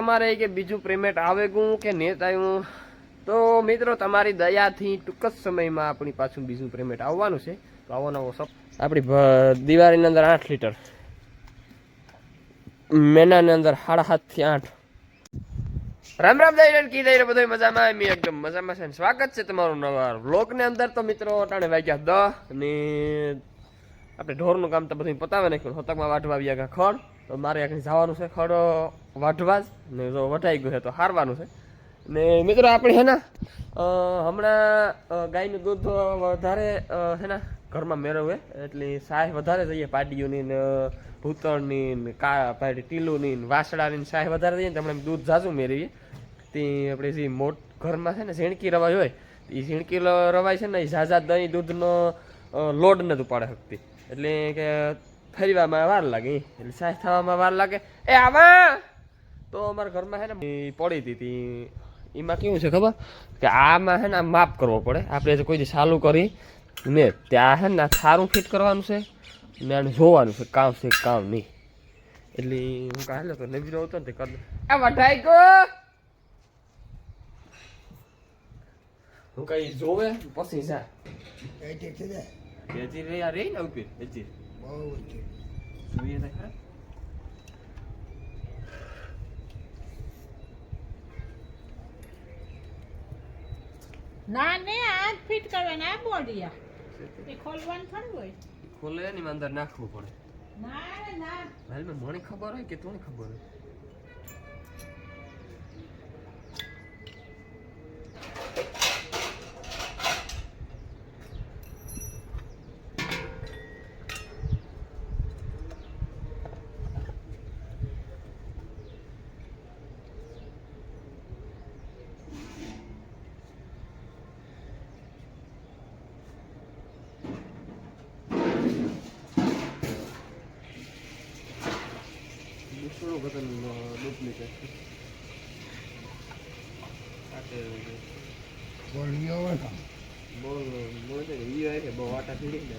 તમારે કે બીજું પેમેન્ટ આવે ગું કે નેટ આવ્યું તો મિત્રો, તમારી દયાથી ટૂંક જ સમયમાં આપણી પાછું બીજું પેમેન્ટ આવવાનું છે. તો આવો નવો સપ આપણી દિવાળીની અંદર આઠ લીટર. મહિનાની અંદર સાડા સાતથી આઠ. રામ રામ દઈ કી દઈ બધો મજામાં? મેં એકદમ મજામાં છે ને સ્વાગત છે તમારું નવા વ્લોગની અંદર. તો મિત્રો, અટાણે વાગ્યા દસ અને આપણે ઢોરનું કામ તો બધું પતાવે નાખ્યું. હોતકમાં વાઢવા આવ્યા ગયા ખડ. તો મારે આગળ જવાનું છે? ખડ વાઢવા જ. ને જો વઢાઈ ગયું છે, તો હારવાનું છે. ને મિત્રો આપણે હે ને હમણાં ગાયનું દૂધ વધારે છે ને, ઘરમાં મેળવે એટલે સાય વધારે જઈએ પાડીઓની ને ભૂતળની ને, કા પાડી ટીલુની ને, વાસડાની ને સાહ વધારે જઈએ ને તો દૂધ ઝાઝું મેળવીએ. તે આપણે જે મોટ ઘરમાં છે ને ઝીણકી રવાઈ હોય એ ઝીણકી રવાઈ છે ને એ ઝાઝા દહીં દૂધનો લોડ નથી ઉપાડે શકતી. એટલે કે ફરીવામાં વાર લાગે. એટલે સાહેબ થવામાં વાર લાગે. એ આવા! તો અમારા ઘરમાં છે ને પડી હતી તી. એમાં કેવું છે ખબર? કે આમાં છે ને, આમ માપ કરવો પડે. આપણે કોઈ ચાલુ કરી, ને ત્યાં છે ને સારું ફિટ કરવાનું છે, ને આને જોવાનું છે, કામ છે કામ નહીં. એટલે હું કાલે તો નબીરો હતો ને તે કર. આ વઢાઈ ગયો! હું કઈ જોવે? પછી જા. છે ને હજી રે આ રહી ને ઊભી? હજી? બહુ છે. જોઈએ તો ખરા ના ને આ ફિટ કરવાના આ બોડિયા એ ખોલવાનું થોડું હોય. ખોલે ને અંદર નાખવું પડે. ના ના. હાલ મને ખબર હોય કે તું ખબર હોય દુસરો બટન ડુપ્લિકેટ બોલિયો હોય કામ. બહુ બહુ છે ઈ હોય કે બહુ આટા ફીડી ને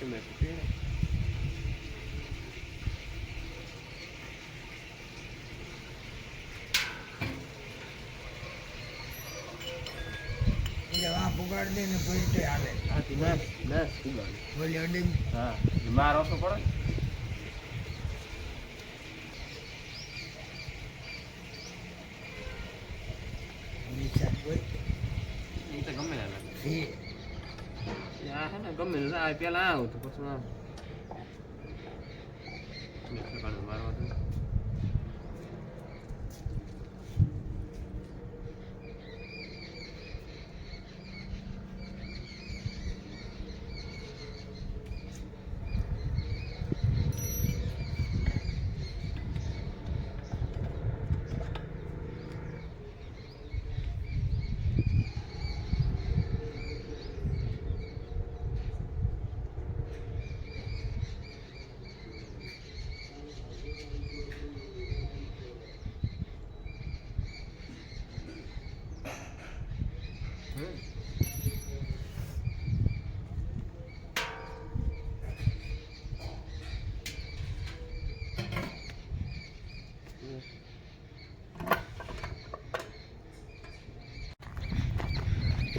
બાકી મેં પીને એટલે આ પુગાડી દે ને પછી તે હાલે. આથી ના ના ઉગાડ બોલિયો ડીમ. હા માર ઓછો પડે નિશાન હોય. એ તો ગમે ના લાગે છે. આ હે ને ગમે પેલા આવું તો પછી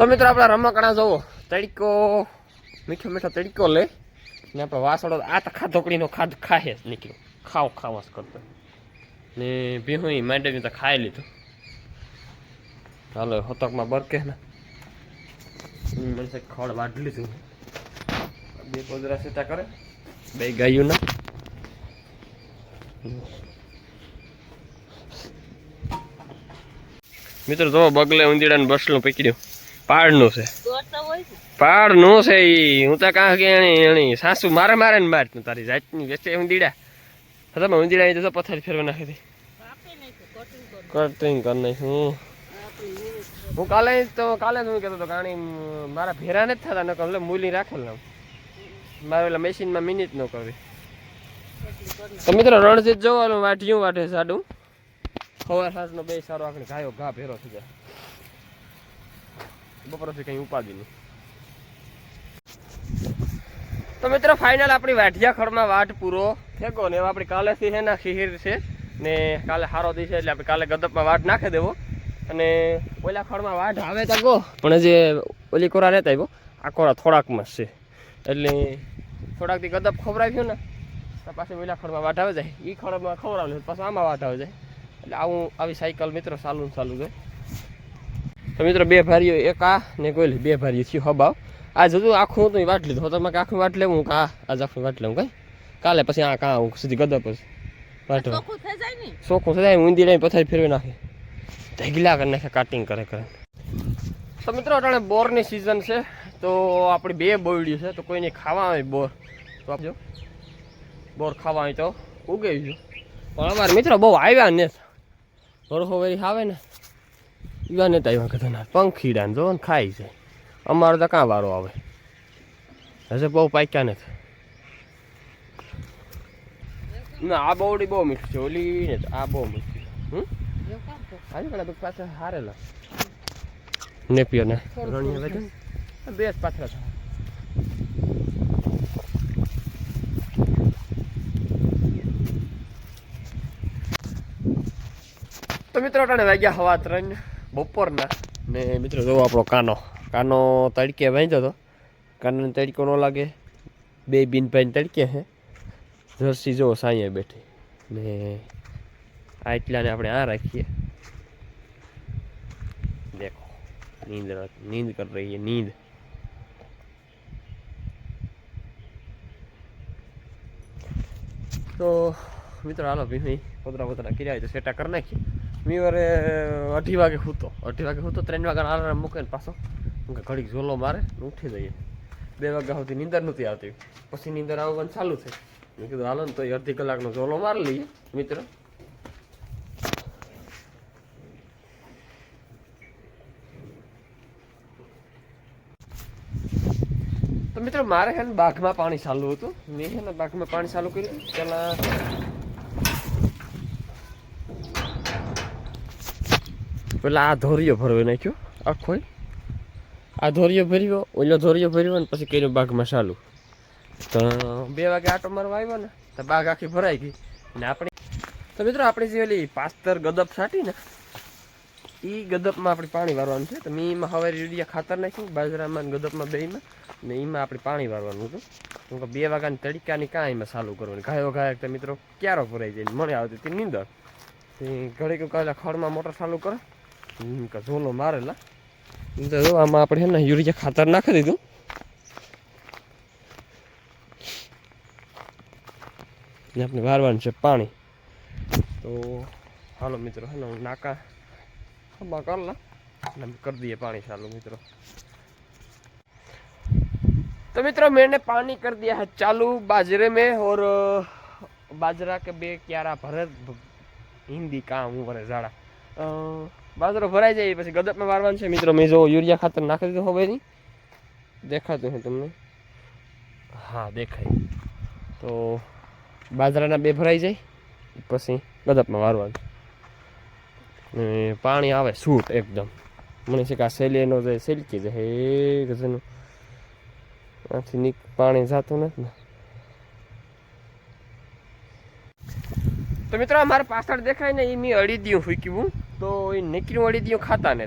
તો મિત્રો આપણા રમકડા જોવો. તડકો. મીઠો મીઠો તડકો લે. ને આપણે વાસળો આ તો ખાધોકડીનો ખાધ ખાહે જ નીકળ્યો. ખાવ ખાવાસ કરતો. ને ભીહું માંડવી તો ખાઈ લીધું. ચાલો હોતકમાં બરકે ને. મળશે ખડ વાઢી લીધું બે પોદરા સીતા કરે. બે ગાયું ના. મિત્રો જો બગલે ઉંદીડાને બસલું પકડ્યું. પાડનું છે. ને પાડનું છે ઈ. હું તો કાં કે એની સાસુ મારે મારે ને માર તું તારી જાતની વેચે ઉંદીડા હું ઉંદીડા અહીં તો પથારી ફેરવા નાખી હતી. કટિંગ કરતું કરી કરી નાખ હું. હું કાલે તો કાલે હું કહેતો હતો કાણી મારા ભેરા નથી થતા નકર એટલે મૂલી રાખેલ ને મારે ઓલા મશીનમાં મિનિટ ન કરવી. તો મિત્રો રણજીત જોવાનું વાઢ્યું વાઢે સાડું. સવાર સાંજનો બે સારો આપણે ગાયો ઘા ભેરો થઈ જાય. બપોરથી કંઈ ઉપાધિ નહીં. તો મિત્રો ફાઇનલ આપણી વાઢિયા ખડમાં વાટ પૂરો ફેંકો ને આપણે કાલેથી છે ને ખીર છે ને કાલે સારો છે એટલે આપણે કાલે ગદપમાં વાટ નાખી દેવો. અને ઓલા ખડમાં વાટ આવે તો ગો. પણ જે ઓલી કોરા રહેતા આવ્યો. આ કોરા થોડાકમાં છે. એટલે થોડાકથી ગદપ ખવડાવ્યું ને, તો પાછી ઓલા ખડમાં વાટ આવે જાય. એ ખડમાં ખવડાવ્યું પાછું આમાં વાટ આવે જાય. એટલે આવું આવી સાયકલ મિત્રો ચાલુ ચાલુ જાય તો મિત્રો બે ભારીઓ એક આ ને કોઈ બે ભારીઓ થયું હબાવ આ હતું આખું હતું વાટ લીધું. તમે કે આખું વાટ લેવું? કા આજ આખું વાટ લેવું કઈ? કાલે પછી આ કા હું સીધી ગદપ પછી વાટવા ચોખ્ખું થઈ જાય ઊંધી લઈને પથારી ફેરવી નાખે. ઢગલા કરી નાખે કાટિંગ કરે કરે. તો મિત્રો અટાણે બોરની સિઝન છે. તો આપણી બે બોયડી છે તો કોઈને ખાવા આવે બોર. તો આપજો બોર ખાવા હોય તો ઉગે જો. પણ અમારા મિત્રો બહુ આવ્યા ને. વરખો વરી આવે ને. એવા ને આવ્યા કદાચ પંખીડા ને જો ખાય છે. અમારો તો કાં વારો આવે? હશે બહુ પાક્યા નથી. ના આ બહુડી બહુ મીઠી છે. ઓલી ને આ બહુ મીઠી હમ. આજે પેલા તો પાછા હારેલા. નેપિયર ને. રણી આવે છે? બે જ પાછળ છે તો મિત્રો અટાણે વાગ્યા હવા ત્રણ. બપોરના. ને મિત્રો જોવો આપણો કાનો. કાનો તડકે વાંધ્યો હતો કાનોને તડકો ન લાગે. બે બિનભાઈને તડકે છે જર્સી જોવો સાંઈએ બેઠી. ને આ એટલાને આપણે આ રાખીએ. દેખો, નીંદ નીંદ કરી રહી નીંદ. તો મિત્રો હાલો ભીમી પોતરા પોતરા કર્યા હોય તો સેટા કરી નાખીએ. મી વારે અઢી વાગે સૂતો અઢી વાગે સૂતો ત્રણ વાગે આરામ મૂકે પાછો. ઘડીક ઝોલો મારે ઉઠી જઈએ. બે વાગ્યા સુધી નીંદર નહોતી આવતી. પછી નીંદર આવવાનું ચાલુ થઈ. મેં કીધું, હાલો ને તો અડધી કલાકનો ઝોલો મારી લઈએ, મિત્ર. તો મિત્રો, મારે છે ને બાઘમાં પાણી ચાલુ હતું. મેં છે ને બાઘમાં પાણી ચાલુ કર્યું. પેલા પેલા આ ધોરિયો ભરવી નાખ્યો, આખો આ ધોરિયો ભર્યો, ઓલો ધોરિયો ભર્યો ને પછી કર્યો બાગમાં ચાલુ. તો બે વાગે આટો મારવા આવ્યો ને, તો બાગ આખી ભરાઈ ગઈ. ને આપણે તો મિત્રો, આપણે જે ઓલી પાસ્તર ગદપ છાટી ને એ ગદપમાં આપણે પાણી વારવાનું છે. તો મેં એમાં હવે યુરિયા ખાતર નાખ્યું, બાજરામાં ગદપમાં બેમાં ને એમાં આપણે પાણી વારવાનું હતું. કેમ કે બે વાગ્યાની તડકાની કાંઈ એમાં ચાલુ કરવાની. ગાયો ગાયક તો મિત્રો ક્યારો ભરાઈ જાય મને આવતી હતી નીંદર. ઘડીક કાલે ખડમાં મોટર ચાલુ કરે. કે ઝોલો મારેલા એમ તો જો આમાં આપણે છે ને યુરિયા ખાતર નાખી દીધું ને આપણે વારવાનું છે પાણી તો હાલો મિત્રો હે ને હું નાકા ખભા કર લા અને हम कर दिए पानी चालू मित्रों तो मित्रों मैंने पानी कर दिया है चालू बाजरे में और अ, बाजरा के बे क्यारा भरे हिंदी काम હું ભરે ઝાડા અ, બાજરો ભરાઈ જાય પછી ગદપમાં વારવાનું છે. મિત્રો, મેં જો યુરિયા ખાતર નાખી દીધું હવે નહીં દેખાતું છે તમને? હા, દેખાય. તો બાજરાના બે ભરાઈ જાય. પછી ગદપમાં વારવાનું પાણી આવે સૂટ એકદમ. મને છે કે આ સેલીનો જે સેલકી જાય એ ગજનું આથી નીક પાણી જાતું નથી ને. તો મિત્રો મારે પાછળ દેખાય ને એ મેં અડીદિયું ફૂક્યું. તો એ નીકળી વળી દઉં ખાતા ને.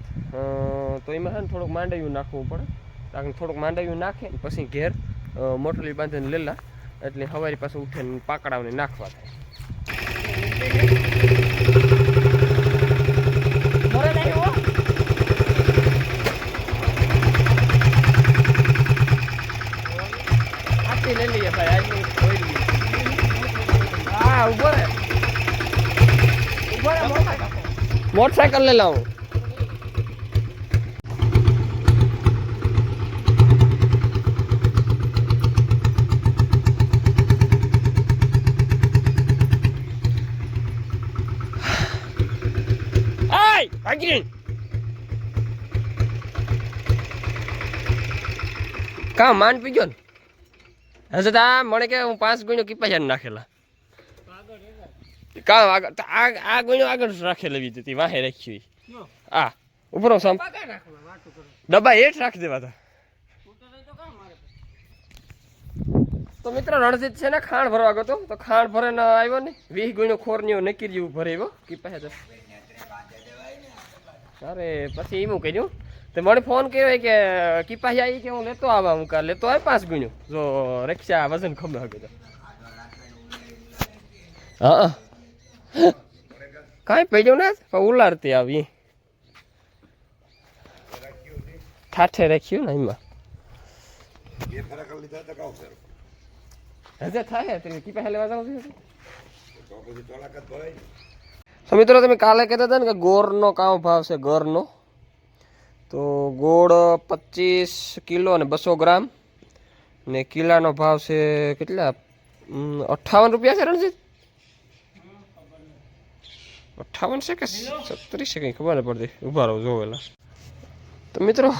તો એમાં છે ને થોડુંક માંડવ્યું નાખવું પડે. કારણ થોડુંક માંડવ્યું નાખે ને પછી ઘેર મોટલી બાંધીને લેલા એટલે સવારી પાસે ઉઠીને પાકડાવને નાખવા થાય મોરે નહીં હો. આથી લઈ લઈએ ભાઈ આજની કોઈ લઈએ. હા ઊભો રે ઊભો રે મોટરસાઇકલ લઈ લાવું! કા માન પીજો ને? હજુ તો મને કે હું પાંચ ગુણ્યો કીપા નાખેલા. કામ આગળ આ આ ગુણ્યો આગળ રાખેલી હતી વાહે રાખી આ ઉપરો સામ ડબ્બા હેઠ રાખી દેવા હતા તો મિત્ર રણજીત છે ને ખાણ ભરવા ગયો તો? ખાણ ભરે ન આવ્યો ને વીસ ગુણ્યો ખોરનીઓ નક્કી જેવું ભરે આવ્યો કી પાસે તો. અરે પછી એમ કર્યું તે મને ફોન કર્યો કે કીપાહી આવી કે હું લેતો આવા હું કાલે લેતો આવે પાંચ ગુણ્યો જો રિક્ષા વજન ખબર તો. હા. કાંઈ પડ્યું ને? ઉલારતી આવી. ઠાઠે રાખ્યું ને એમાં. હજે મિત્રો તમે કાલે કહેતા હતા ને કે ગોળનો કામ ભાવ છે ગોળનો તો ગોળ પચીસ કિલો અને બસો ગ્રામ. ને કિલાનો ભાવ છે કેટલા? અઠ્ઠાવન રૂપિયા છે રણજીત? અઠ્ઠાવન છે કે સત્તરીસ છે કંઈ ખબર નહીં પડતી. ઊભા રહો જોવેલા તો મિત્રો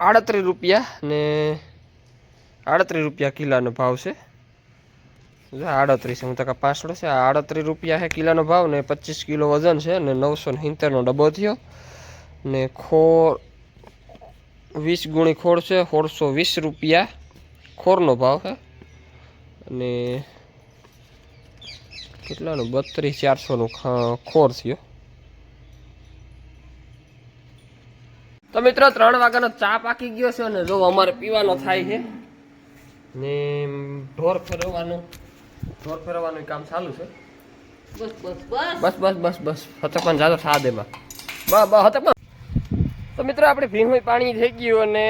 આડત્રીસ રૂપિયા ને આડત્રીસ રૂપિયા કિલાનો ભાવ છે. આડત્રીસ હું તકા પાંચડો છે. આ આડત્રીસ રૂપિયા છે કિલાનો ભાવ ને પચીસ કિલો વજન છે ને નવસો ને સિત્તેરનો ડબ્બો થયો. ને ખોર વીસ ગુણી ખોળ છે સોળસો વીસ રૂપિયા ખોરનો ભાવ છે. અને કેટલાનું? બત્રીસ ચારસોનું ખોર થયો તો મિત્રો ત્રણ વાગ્યાનો ચા પાકી ગયો છે અને જો અમારે પીવાનો થાય છે. ને ઢોર ફેરવવાનું ઢોર ફેરવવાનું કામ ચાલુ છે. બસ બસ બસ. બસ બસ બસ હતકમાં જાતો સાદ એમાં બસ બસ હતકમાં તો મિત્રો આપણે ભીમું પાણી થઈ ગયું અને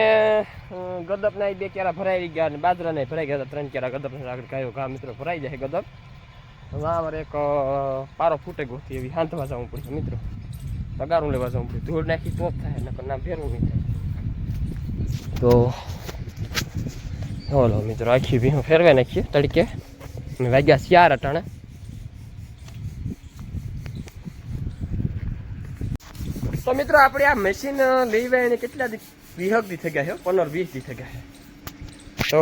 ગદપના બે કેરા ભરાઈ ગયા અને બાજરાને ભરાઈ ગયા ત્રણ કેરા ગદપ આગળ કયો ઘા મિત્રો ભરાઈ જાય ગદપ. હવે એક પારો ફૂટે ગોતી એવી હાંધવા જવું પડશે, મિત્રો. પગારું લેવા જવું પડ્યું ધૂળ નાખી તો જ થાય, નકર ના ફેરવું નહીં થાય. તો ઓલો મિત્રો, આખી બી ફેરવે નાખીએ તડકે. અને વાગ્યા ચાર અટાણે. તો, મિત્રો, આપણે આ મશીન લેવા એને કેટલા દી વીહક દી થઈ ગયા છે પંદર, વીસ દી થઈ ગયા છે. તો,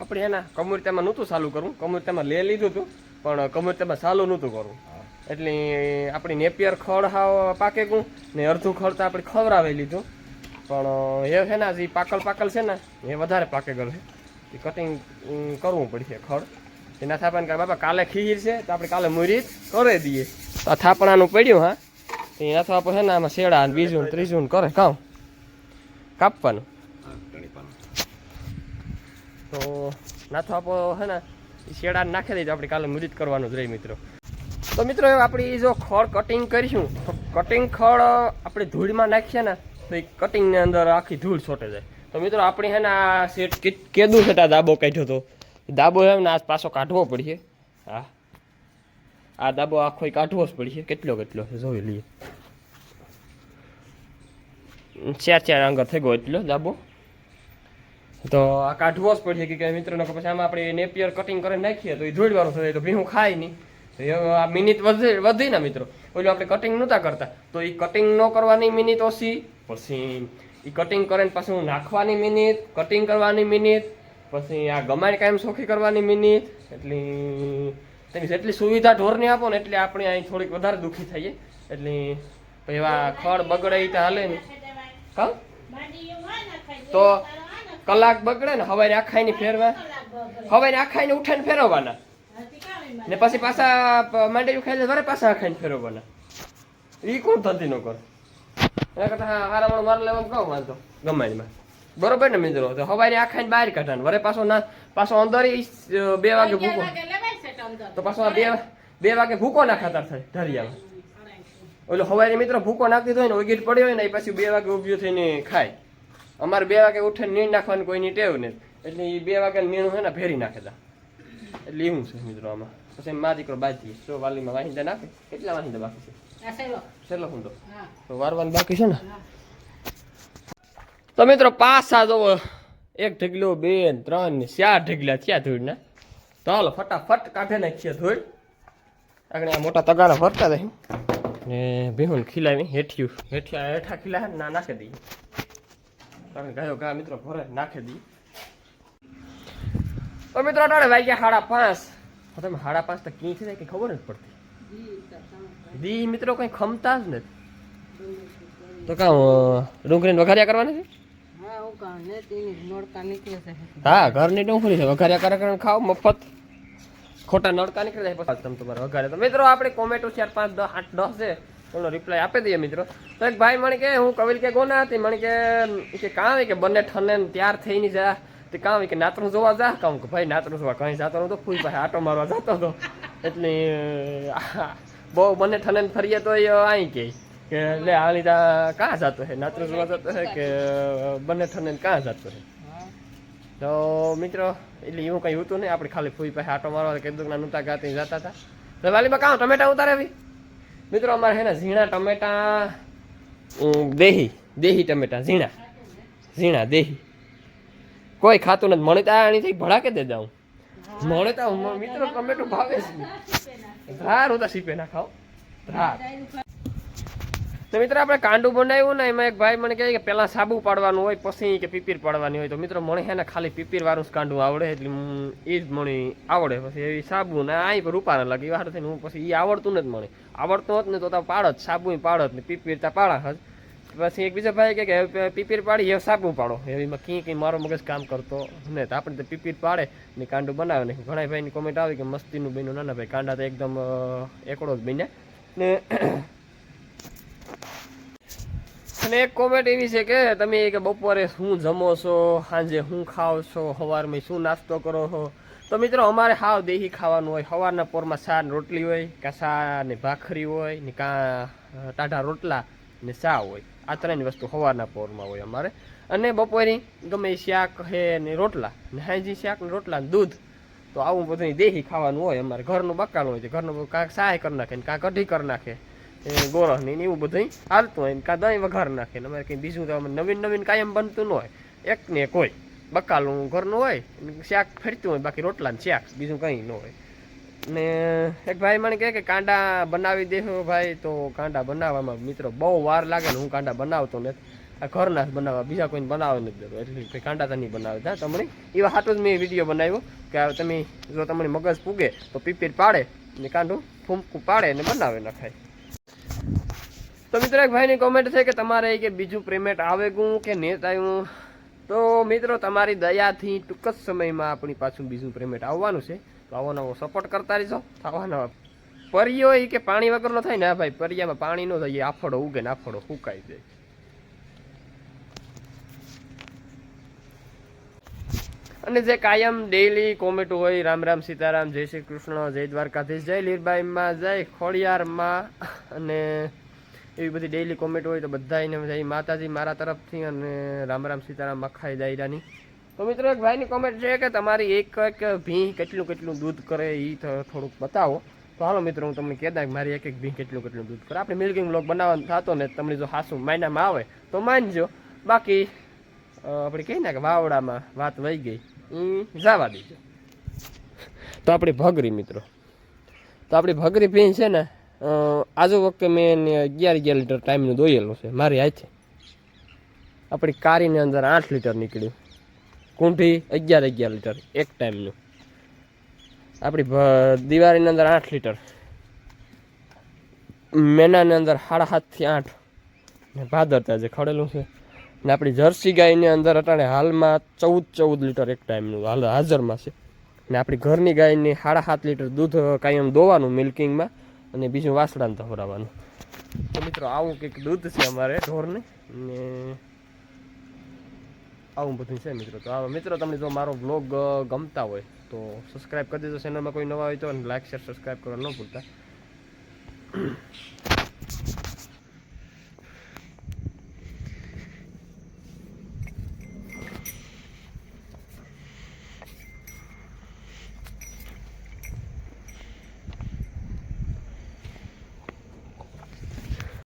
આપણે એના કમુરતામાં નહોતું ચાલુ કરવું. કમુરતામાં લઈ લીધું હતું. પણ કમુરતામાં સાલું નહોતું કરવું. એટલે આપણી નેપિયર ખડ હાવ પાકે ગું ને અડધું ખડ તો આપણે ખવડાવી લીધું. પણ એ છે ને જે પાકલ પાકલ છે ને એ વધારે પાકે ગયેલ છે. એ કટિંગ કરવું પડશે ખડ. એના થાપણ કે બાપા કાલે ખીર છે તો આપણે કાલે મુરી કરી દઈએ. તો આ થાપણાનું પડ્યું હા. એ એના થાપો છે ને આમાં શેડા ને બીજું ને ત્રીજું ને કરે કાં કાપવાનું. તો નાથો આપો છે ને એ શેડા નાખી દઈએ તો આપણે કાલે મુરીત કરવાનું જ રહી મિત્રો. તો મિત્રો આપણી જો ખડ કટિંગ કરીશું, તો કટિંગ ખડ આપણે ધૂળમાં નાખીએ ને, તો એ કટિંગની અંદર આખી ધૂળ છોટે જાય. તો મિત્રો, આપણે છે ને આ સેટ કેદું છે દાબો કાઢ્યો તો. એ દાબો છે ને આ પાછો કાઢવો પડશે. હા. આ દાબો આખો કાઢવો જ પડશે. કેટલો કેટલો, જોઈ લઈએ. ચાર ચાર આંગર થઈ ગયો એટલો દાબો. તો આ કાઢવો જ પડશે કે કે મિત્રોને પછી આમાં આપણે નેપિયર કટિંગ કરીને નાખીએ તો એ થઈ જાય તો ભીનું ખાય નહીં. તો એ આ મિનિટ વધે વધી ને મિત્રો. ઓલું આપણે કટિંગ નહોતા કરતા. તો એ કટિંગ ન કરવાની મિનિટ ઓછી પછી એ કટિંગ કરીને પાછું નાખવાની મિનિટ કટિંગ કરવાની મિનિટ પછી આ ગમાડ કાયમ સોખી કરવાની મિનિટ એટલી તેની જેટલી સુવિધા ઢોરને આપો ને એટલે આપણે અહીં થોડીક વધારે દુઃખી થઈએ. એટલે એવા ખડ બગડે એ હાલે ને હા તો કલાક બગડે ને હવારે આખાઈને ફેરવા. હવારે આખાઈને ઉઠાઈને ફેરવવાના. ને પછી પાછા માંડેલું ખાઈને વરે પાછા આખાઈને ફેરવવાના. એ કોણ થતી નો કરે? એના કરતા હારામણ માર લેવા કહું વાંધો ગમાડીમાં બરોબર ને મિત્રો? તો હવારે આખાઈને બહાર કાઢવાનું વરે પાછો ના પાછો અંદર બે વાગે ભૂકો. તો પાછો બે બે વાગે ભૂકો ના ખાતર થાય ઢરિયામાં. ઓલો હવારે મિત્રો ભૂકો નાખી દો ને ઓગીટ પડ્યો હોય ને એ પછી બે વાગે ઊભી થઈને ખાય. અમારે બે વાગે ઉઠીને નીણ નાખવાની કોઈની ટેવ ને એટલે એ બે વાગે નીણું છે ને ફેરી નાખે તા. એટલે એવું છે મિત્રો આમાં. પછી મા દીકરો બાજી સો વાલીમાં વાહિંદા નાખે. કેટલા વાહિંદા બાકી છે? છેલ્લો હુંડો તો? વારવાનું બાકી છે ને? તો મિત્રો પાંચ સાત એક ઢગલો બે ત્રણ ને ચાર ઢગલા થયા ધૂળના તો હાલો ફટાફટ કાઢે નાખીએ ધૂળ. આગળ આ મોટા તગારા ફરતા રહી. ને ભીહું ખીલાવી હેઠિયું. હેઠિયા હેઠા ખીલા ના નાખી દઈએ. તમે ગયો ગા મિત્રો ભરે નાખી દી. તો મિત્રો અટાણે વાગ્યા સાડા પાંચ. તમે સાડા પાંચ તો ક્યાં થાય કે ખબર નથી પડતી? દી મિત્રો કઈ ખમતા જ નથી. તો કાં ડુંગળીને વઘાર્યા કરવાની છે? હા છે. ઘરની ડુંગળી છે વઘાર્યા કરે કરે ખાવ મફત. ખોટા નળકા નીકળી જાય પછી તમે તમારે વઘારે. તો મિત્રો આપણે કોમેટો ચાર પાંચ દસ આઠ દસ છે. એનો રિપ્લાય આપી દઈએ મિત્રો. તો એક ભાઈ મને કે હું કવિલ કે ગોના હતી મને કે કે કાં કે બંને ઠને ત્યાર થઈને જા. તે કાં હોય કે નાતરું જોવા જા. કહું કે, ભાઈ, નાતરું જોવા કઈ જતો નતો ફૂલ પાસે આટો મારવા જતો હતો. એટલે બહુ બંને ઠને ફરીએ તો એ અહીં કે કે, લે, આ લીધા કાં જતો હે? નાતરું જોવા જતો હે કે બંને ઠને કાં જતો હે? તો મિત્રો, એટલે એવું કઈ હતું નહીં. આપણે ખાલી ફૂઈ પાસે આટો મારવા કીધું ના નહોતા ગાતી જતા હતા. તો વાલીમાં કાં ટમેટા ઉતારે બી મિત્રો, અમારે છે ને ઝીણા ટમેટા દેહી દેહી ટમેટા, ઝીણા. ઝીણા, દેહી. કોઈ ખાતું નથી. મણે ત્યાં ભળા ભડાકે દે જાઉં તો મિત્રો, ટમેટું ભાવે છે. ધાર, હું તો સીપે ના ખાવ ધાર. તો મિત્ર, આપણે કાંડું બનાવ્યું ને, એમાં એક ભાઈ મને કહે કે પહેલાં સાબુ પાડવાનું હોય, પછી કે પીપીર પાડવાની હોય. તો મિત્રો, મને એને ખાલી પીપીર વાળું જ કાંડું આવડે, એટલે એ જ મને આવડે. પછી એવી સાબુ ને આ રૂપાના લાગે વાત થઈને હું પછી એ આવડતું નથી મને. આવડતું હોત ને તો તા પાડત સાબુ પાડત, ને પીપીર તા પાડા હત પછી એક બીજા ભાઈ કે પીપીર પાડી એ સાબુ પાડો. એવીમાં કંઈ કંઈ મારો મગજ કામ કરતો ને, તો આપણે તો પીપીર પાડે ને કાંડું બનાવે ને. ઘણા ભાઈની કોમેન્ટ આવી કે મસ્તીનું બન્યું. ના ના ભાઈ કાંડા તો એકદમ એકડો જ બન્યા. ને અને એક કોમેન્ટ એવી છે કે તમે કે બપોરે શું જમો છો, સાંજે શું ખાઓ છો, સવારમાં શું નાસ્તો કરો છો? તો મિત્રો, અમારે હાવ દેહી ખાવાનું હોય. સવારના પોરમાં ચા રોટલી હોય, કાં ચા ને ભાખરી હોય, ને કાં ટાઢા રોટલા ને ચા હોય. આ ત્રણ વસ્તુ સવારના પોરમાં હોય અમારે. અને બપોરે ગમે શાક હે ને રોટલા, ને હાંજી શાક ને રોટલા ને દૂધ, તો આવું બધું દેહી ખાવાનું હોય અમારે. ઘરનું બકાલું હોય છે. ઘરનું કાંક સહાય કરી નાખે ને કાં કઢી કરી નાખે. ગોરસની ને એવું બધું હાલતું હોય ને કાં દહીં વઘાર નાખે ને અમારે કંઈ બીજું તો નવીન નવીન કાયમ બનતું ન હોય. એક ને હોય. બકાલું ઘરનું હોય ને શાક ફેરતું હોય, બાકી રોટલા ને શાક, બીજું કંઈ ન હોય. ને એક ભાઈ મને કહે કે કાંડા બનાવી દેશો ભાઈ, તો કાંડા બનાવવામાં મિત્રો બહુ વાર લાગે ને હું કાંડા બનાવતો નથી. આ ઘરના જ બનાવવા, બીજા કોઈને બનાવે નથી દેતો. એટલે કંઈ કાંડા તો નહીં બનાવતા તમને એવા હાટું જ મેં વીડિયો બનાવ્યો કે તમે, જો તમને મગજ પૂગે તો પીપીર પાડે ને કાંડું ફૂમકું પાડે ને બનાવે નખાય તો મિત્રો એક ભાઈની કોમેન્ટ છે કે તમારે કે બીજું પેમેન્ટ આવે ગું કે નેત આવ્યું તો મિત્રો તમારી દયાથી ટૂંક જ સમયમાં આપણી પાછું બીજું પેમેન્ટ આવવાનું છે. તો આવો નવો સપોર્ટ કરતા રહીશો થવાના પરિયો ઈ કે પાણી વગરનો થાય ને ભાઈ, પરિયામાં પાણી ન થાય એ આફડો ઉગે ને આફડો સુકાઈ જાય. અને જે કાયમ ડેઈલી કોમેન્ટ હોય, રામ રામ સીતારામ, જય શ્રી કૃષ્ણ, જય દ્વારકાધીશ, જય લીરબાઈમાં, જય ખોડિયારમાં અને એવી બધી ડેઈલી કોમેન્ટ હોય તો બધાને જય માતાજી મારા તરફથી અને રામ રામ સીતારામ મખાઈ દાયરાની. તો મિત્રો એક ભાઈની કોમેન્ટ છે કે તમારી એક એક ભીં કેટલું કેટલું દૂધ કરે એ થોડુંક બતાવો. તો હાલો મિત્રો હું તમને કહેતા કે મારી એક એક ભીં કેટલું કેટલું દૂધ કરે. આપણે મિલ્કિંગ બ્લોક બનાવવાનો થતો ને તમને જો હાસું મહિનામાં આવે તો માનજો. બાકી આપણે કહીએ ને કે વાવડામાં વાત વહી ગઈ. એ જવા દેજો. તો આપણી ભગરી મિત્રો. તો આપણી ભગરી ભીં છે ને આજુ વખતે મેં એને અગિયાર અગિયાર લીટર ટાઈમનું દોયેલું છે, મારી હાથે. આપણી કારીની અંદર આઠ લીટર નીકળ્યું. કુંઠી અગિયાર અગિયાર લીટર, એક ટાઈમનું આપણી દિવાળીની અંદર આઠ લીટર. મેનાની અંદર સાડા સાતથી આઠ. ને ભાદરતા જે ખડેલું છે. ને આપણી જર્સી ગાયની અંદર અટાણે હાલમાં ચૌદ ચૌદ લીટર એક ટાઈમનું હાલ, હાજરમાં છે. ને આપણી ઘરની ગાયની સાડા સાત લીટર દૂધ કાયમ દોવાનું મિલ્કિંગમાં અને બીજું વાસડાને ધવરાવાનું તો મિત્રો, આવું કંઈક દૂધ છે અમારે ઢોરને. ને આવું બધું છે મિત્રો. તો મિત્રો, તમને જો મારો બ્લોગ ગમતા હોય, તો સબસ્ક્રાઈબ કરી દેજો. ચેનલમાં કોઈ નવા હોય તો લાઈક શેર સબસ્ક્રાઈબ કરવા ન ભૂલતા.